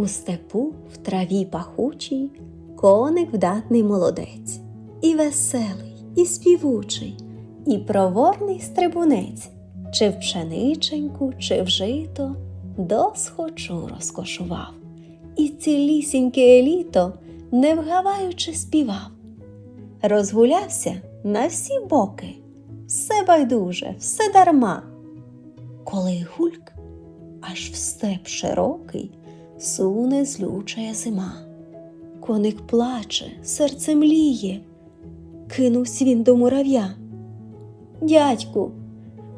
У степу в траві пахучій коник вдатний молодець, і веселий, і співучий, і проворний стрибунець, чи в пшениченьку, чи в жито, досхочу розкошував, і цілісіньке літо, не вгаваючи, співав. Розгулявся на всі боки, все байдуже, все дарма. Коли гульк аж в степ широкий суне злючая зима. Коник плаче, серце мліє. Кинувсь він до мурав'я. Дядьку,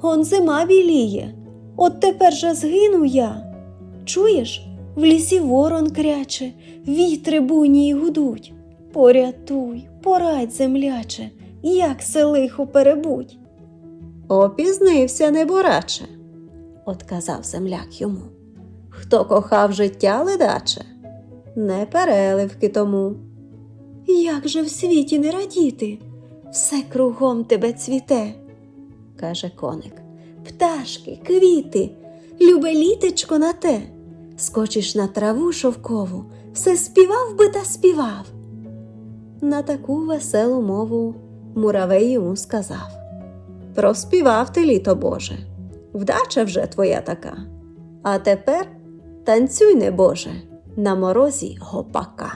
он зима біліє, от тепер же згину я. Чуєш, в лісі ворон кряче, вітри буйні й гудуть. Порятуй, порадь, земляче, як се лихо перебудь. Опізнився небораче, отказав земляк йому. Хто кохав життя ледаче, не переливки тому. Як же в світі не радіти? Все кругом тебе цвіте, каже коник. Пташки, квіти, любе літечко на те. Скочиш на траву шовкову, все співав би та співав. На таку веселу мову муравей йому сказав Проспівав ти літо Боже, вдача вже твоя така. А тепер танцюй, небоже, на морозі гопака.